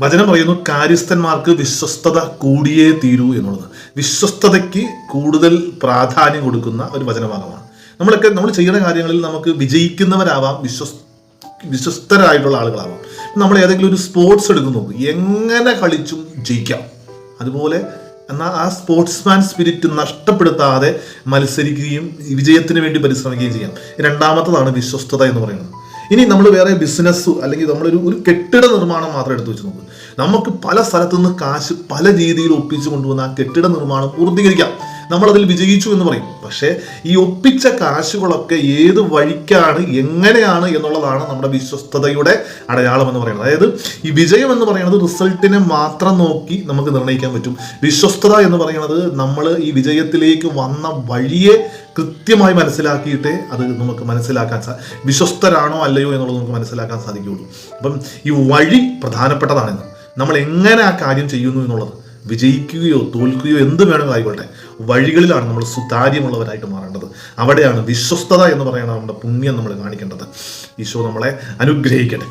വചനം പറയുന്നു കാര്യസ്ഥന്മാർക്ക് വിശ്വസ്തത കൂടിയേ തീരൂ എന്നുള്ളത്. വിശ്വസ്തതയ്ക്ക് കൂടുതൽ പ്രാധാന്യം കൊടുക്കുന്ന ഒരു വചനഭാഗമാണ്. നമ്മളൊക്കെ നമ്മൾ ചെയ്യുന്ന കാര്യങ്ങളിൽ നമുക്ക് വിജയിക്കുന്നവരാവാം വിശ്വസ് വിശ്വസ്തരായിട്ടുള്ള ആളുകളാവാം. നമ്മൾ ഏതെങ്കിലും ഒരു സ്പോർട്സ് എടുക്കുന്നു എങ്ങനെ കളിച്ചും ജയിക്കാം. അതുപോലെ എന്നാൽ ആ സ്പോർട്സ്മാൻ സ്പിരിറ്റ് നഷ്ടപ്പെടുത്താതെ മത്സരിക്കുകയും വിജയത്തിന് വേണ്ടി പരിശ്രമിക്കുകയും ചെയ്യാം. രണ്ടാമത്തതാണ് വിശ്വസ്തത എന്ന് പറയുന്നത്. ഇനി നമ്മൾ വേറെ ബിസിനസ് അല്ലെങ്കിൽ നമ്മളൊരു ഒരു കെട്ടിട നിർമ്മാണം മാത്രം എടുത്തു വെച്ച് നോക്കുക നമുക്ക് പല സ്ഥലത്തു നിന്ന് കാശ് പല രീതിയിൽ ഒപ്പിച്ചു കൊണ്ടുവന്ന ആ കെട്ടിട നിർമ്മാണം പൂർത്തീകരിക്കാം. നമ്മളതിൽ വിജയിച്ചു എന്ന് പറയും. പക്ഷേ ഈ ഒപ്പിച്ച കാശുകളൊക്കെ ഏത് വഴിക്കാണ് എങ്ങനെയാണ് എന്നുള്ളതാണ് നമ്മുടെ വിശ്വസ്തതയുടെ അടയാളം എന്ന് പറയുന്നത്. അതായത് ഈ വിജയം എന്ന് പറയുന്നത് റിസൾട്ടിനെ മാത്രം നോക്കി നമുക്ക് നിർണയിക്കാൻ പറ്റും. വിശ്വസ്തത എന്ന് പറയുന്നത് നമ്മൾ ഈ വിജയത്തിലേക്ക് വന്ന വഴിയെ കൃത്യമായി മനസ്സിലാക്കിയിട്ടേ അത് നമുക്ക് മനസ്സിലാക്കാൻ സാ വിശ്വസ്തരാണോ അല്ലയോ എന്നുള്ളത് നമുക്ക് മനസ്സിലാക്കാൻ സാധിക്കുകയുള്ളൂ. അപ്പം ഈ വഴി പ്രധാനപ്പെട്ടതാണെന്ന്. നമ്മൾ എങ്ങനെ ആ കാര്യം ചെയ്യുന്നു എന്നുള്ളത്. വിജയിക്കുകയോ തോൽക്കുകയോ എന്ത് വേണമെങ്കിലും ആയിക്കോട്ടെ വഴികളിലാണ് നമ്മൾ സുതാര്യമുള്ളവരായിട്ട് മാറേണ്ടത്. അവിടെയാണ് വിശ്വസ്തത എന്ന് പറയുന്ന നമ്മുടെ പുണ്യം നമ്മൾ കാണിക്കേണ്ടത്. ഈശോ നമ്മളെ അനുഗ്രഹിക്കട്ടെ.